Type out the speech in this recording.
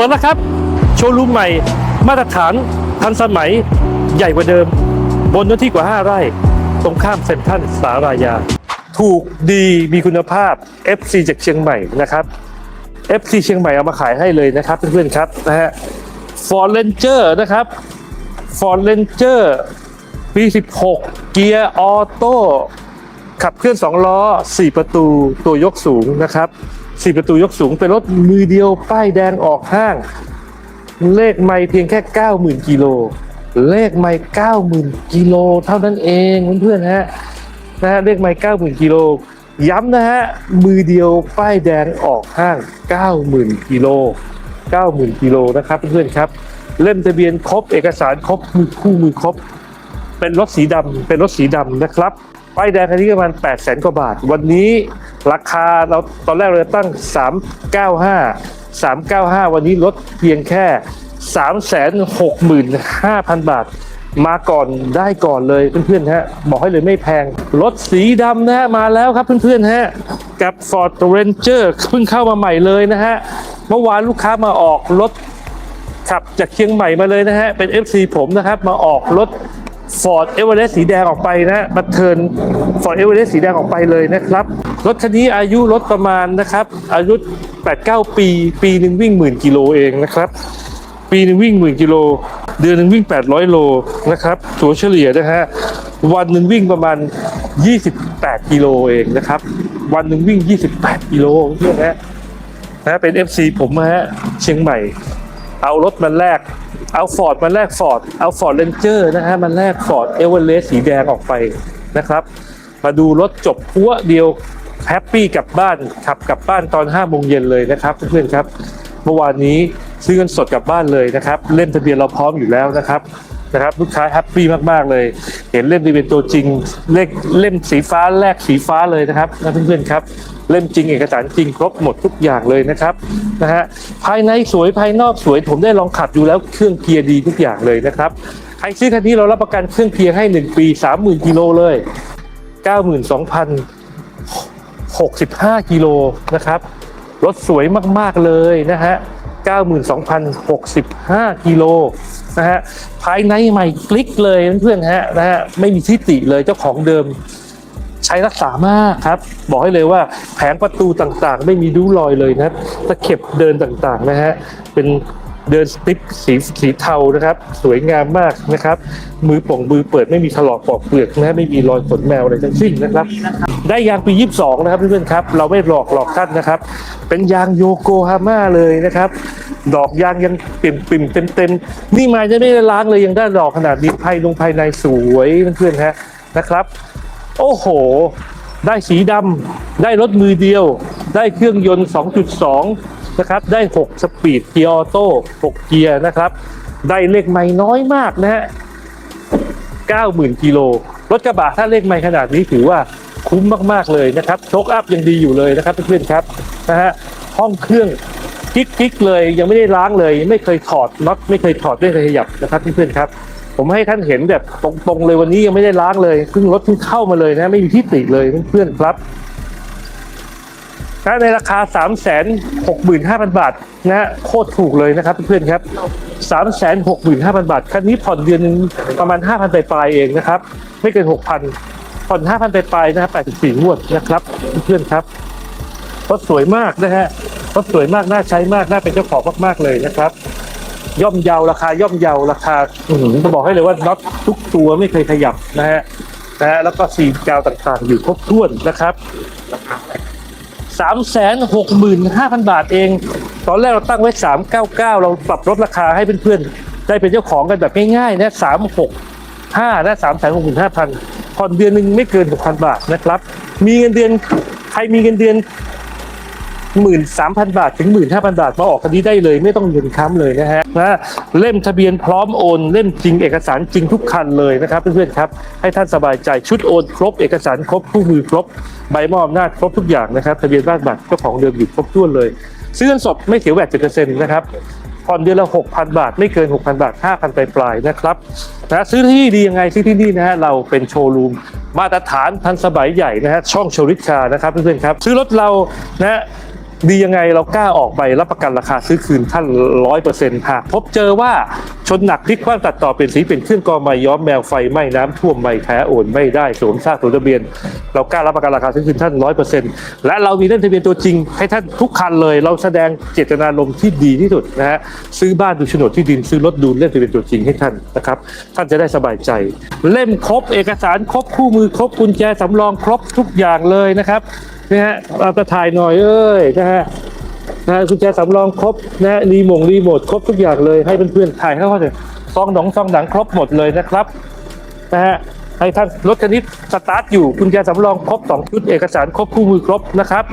ปิดแล้วครับ โชว์รูมใหม่ มาตรฐานทันสมัยใหญ่กว่าเดิม บนเนื้อที่กว่า 5 ไร่ ตรงข้ามเซ็นทรัลสารายา ถูกดีมีคุณภาพ FC จากเชียงใหม่นะครับ FC เชียงใหม่เอามาขายให้เลยนะครับเพื่อนๆครับนะฮะ Ford Ranger นะครับ Ford Ranger ปี 16 เกียร์ออโต้ขับเคลื่อน 2 ล้อ 4 ประตูตัวยกสูงนะครับ 4ประตูยกสูงเป็นรถมือเดียวป้ายแดงออกห้าง เลขไม่เพียงแค่ 90,000กิโลเลขไม่90,000กิโลเท่านั้นเองเพื่อนๆฮะนะฮะเลขไม่90,000กิโลย้ำนะฮะมือเดียวป้ายแดงออกห้าง 90,000กิโล90,000กิโลนะครับเพื่อนๆครับ เล่มทะเบียนครบเอกสารครบมือคู่มือครบ เป็นรถสีดำเป็นรถสีดำนะครับป้ายแดงคันนี้ประมาณ8 0 0แสนกว่าบาท วันนี้ ราคาเราตอนแรกเราจะตั้ง 395 395 วันนี้ลดเพียงแค่ 365,000 บาท มาก่อนได้ก่อนเลยเพื่อนๆฮะบอกให้เลยไม่แพง รถสีดำนะฮะมาแล้วครับเพื่อนๆฮะกับ Ford Ranger เพิ่งเข้ามาใหม่เลยนะฮะ เมื่อวานลูกค้ามาออกรถขับจากเชียงใหม่มาเลยนะฮะ เป็น FC ผมนะครับ มาออกรถ Ford e v e r e s t สีแดงออกไปนะฮะมาเทิร์น Ford e v e r e s t สีแดงออกไปเลยนะครับ รถคันนี้อายุรถประมาณนะครับ อายุ 8-9 ปี ปีหนึ่งวิ่งหมื่นกิโลเองนะครับ ปีหนึ่งวิ่งหมื่นกิโล เดือนหนึ่งวิ่ง 800 โลนะครับถัวเฉลี่ยนะฮะวันหนึ่งวิ่งประมาณ 28 กิโลเองนะครับ วันหนึ่งวิ่ง 28 กิโลเพื่อนนะฮะนะเป็น FC ผมนะฮะเชียงใหม่ เอารถมาแลกเอาฟอร์ดมาแลกฟอร์ดเอาฟอร์ดเรนเจอร์นะฮะมาแลกฟอร์ดเอเวอเรสต์สีแดงออกไปนะครับ มาดูรถจบพัวเดียว แฮปปี้กลับบ้านขับกลับบ้านตอน5โมงเย็นเลยนะครับเพื่อนๆครับ เมื่อวานนี้ซื้อเงินสดกลับบ้านเลยนะครับ เล่มทะเบียนเราพร้อมอยู่แล้วนะครับนะครับลูกค้าแฮปปี้มากๆเลย เห็นเล่มทะเบียนตัวจริงเลขเล่มสีฟ้าแลกสีฟ้าเลยนะครับนะเพื่อนๆครับเล่มจริงเอกสารจริงครบหมดทุกอย่างเลยนะครับนะฮะภายในสวยภายนอกสวยผมได้ลองขับดูแล้วเครื่องเกียร์ดีทุกอย่างเลยนะครับใครซื้อคันนี้เรารับประกันเครื่องเกียร์ให้ 1 ปี 30,000กิโลเลย 65 กิโลนะครับ รถสวยมากๆเลยนะฮะ 92,065 กิโลนะฮะ ภายในใหม่กลิกเลยเพื่อนๆฮะนะฮะ ไม่มีทิฏฐิเลยเจ้าของเดิมใช้รักษามากครับ บอกให้เลยว่าแผงประตูต่างๆ ไม่มีริ้วรอยเลยนะตะเข็บเดินต่างๆนะฮะ เป็นเดินสติ๊กสีสีเทานะครับ สวยงามมากนะครับ มือป่องมือเปิดไม่มีถลอกปอกเปลือกนะฮะไม่มีรอยขนแมวอะไรทั้งสิ้นนะครับ ได้ยางปี 22 นะครับเพื่อนๆครับ เราไม่หลอกหลอกท่านนะครับ เป็นยางโยโกฮาม่าเลยนะครับ ดอกยางยังปิ่มปิ่มเต็มเต็มนี่มาจะไม่ได้ล้างเลยยังได้ดอกขนาดนี้ภายลงภายในสวยเพื่อนๆฮะนะครับ โอ้โห ได้สีดำได้รถมือเดียว ได้เครื่องยนต์ 2.2 นะครับ ได้ 6 สปีดเกียร์ออโต้6เกียร์นะครับ ได้เลขไม่น้อยมากนะฮะ90,000กิโลรถกระบะถ้าเลขไม่ขนาดนี้ถือว่า คุ้มมากๆเลยนะครับโชคอัพยังดีอยู่เลยนะครับเพื่อนๆครับนะฮะห้องเครื่องกิ๊กๆเลยยังไม่ได้ล้างเลย ไม่เคยถอดน็อตไม่เคยถอดไม่เคยขยับนะครับเพื่อนๆครับ ผมให้ท่านเห็นแบบตรงๆเลยวันนี้ยังไม่ได้ล้างเลยเพิ่งรถเพิ่งเข้ามาเลยนะ ไม่มีที่ติเลยเพื่อนๆครับถ้าในราคา 3 6 5 0 0 0 บาทนะฮะโคตรถูกเลยนะครับเพื่อนๆครับ3 6 5 0 0 0 บาท คันนี้ผ่อนเดือนนึงประมาณ 5,000ปลายๆเองนะครับ ไม่เกิน 6,000 ผ่อน5,000ปลายๆนะครับ84งวดนะครับเพื่อนครับรถสวยมากนะฮะรถสวยมากน่าใช้มากน่าเป็นเจ้าของมากๆเลยนะครับ ย่อมเยาราคาย่อมเยาราคาจะบอกให้เลยว่าน็อตทุกตัวไม่เคยขยับนะฮะนะฮะแล้วก็ซีกาวต่างๆ อยู่ครบถ้วนนะครับสามแสนหกหมื่นห้าพันบาทเอง ตอนแรกเราตั้งไว้สามเก้าเก้าเราปรับลดราคาให้เพื่อนๆได้เป็นเจ้าของกันแบบง่ายๆนะสามหกห้านะสามแสนหกหมื่นห้าพัน ผ่อนเดือนหนึ่งไม่เกินหกพันบาทนะครับ มีเงินเดือนใครมีเงินเดือนหมื่นสามพันบาทถึงหมื่นห้าพันบาทมาออกคดีได้เลยไม่ต้องเงินค้ำเลยนะฮะนะเล่มทะเบียนพร้อมโอนเล่มจริงเอกสารจริงทุกคันเลยนะครับเพื่อนๆครับให้ท่านสบายใจชุดโอนครบเอกสารครบคู่มือครบใบมอบอำนาจครบทุกอย่างนะครับทะเบียนบ้านบัตรเจ้าของเดิมอยู่ครบถ้วนเลย ซื้อเงินสดไม่เสียแวดเจ็ดเปอร์เซ็นต์นะครับ ผ่อนเดือนละ 6,000 บาท ไม่เกิน 6,000 บาท 5,000 ปลายๆนะครับนะซื้อที่นี่ดียังไงซื้อที่นี่นะฮะเราเป็นโชว์รูมมาตรฐานทันสมัยใหญ่นะฮะช่องโชว์ริชานะครับเพื่อนๆครับซื้อรถเรานะ ดียังไงเรากล้าออกใบรับประกันราคาซื้อคืนท่านร้อยเปอร์เซ็นต์หากพบเจอว่าชนหนักพลิกคว้างตัดต่อเป็นสีเป็นเครื่องกรองใหม่ย้อมแมวไฟไหม้น้ำท่วมไม่แท้โอนไม่ได้สวมซากตัวทะเบียน เรากล้ารับประกันราคาซื้อคืนท่านร้อยเปอร์เซ็นต์และเรามีเล่มทะเบียนตัวจริง ให้ท่านทุกคันเลย เราแสดงเจตนารมณ์ที่ดีที่สุดนะฮะซื้อบ้านดูโฉนดที่ดินซื้อรถดูเล่มทะเบียนตัวจริงให้ท่านนะครับท่านจะได้สบายใจ เล่มครบเอกสารครบคู่มือครบกุญแจสำรองครบทุกอย่างเลยนะครับ นะฮะเอาจะถ่ายหน่อยเอ้ยนะฮะนะฮะกุญแจสำรองครบนะฮะรีโมงรีโมทครบทุกอย่างเลยให้เพื่อนๆถ่ายเข้ามาเลยซองหนองซองหนังครบหมดเลยนะครับนะฮะให้ท่านรถคันนี้สตาร์ทอยู่กุญแจสำรองครบสองชุดเอกสารครบคู่มือครบนะครับ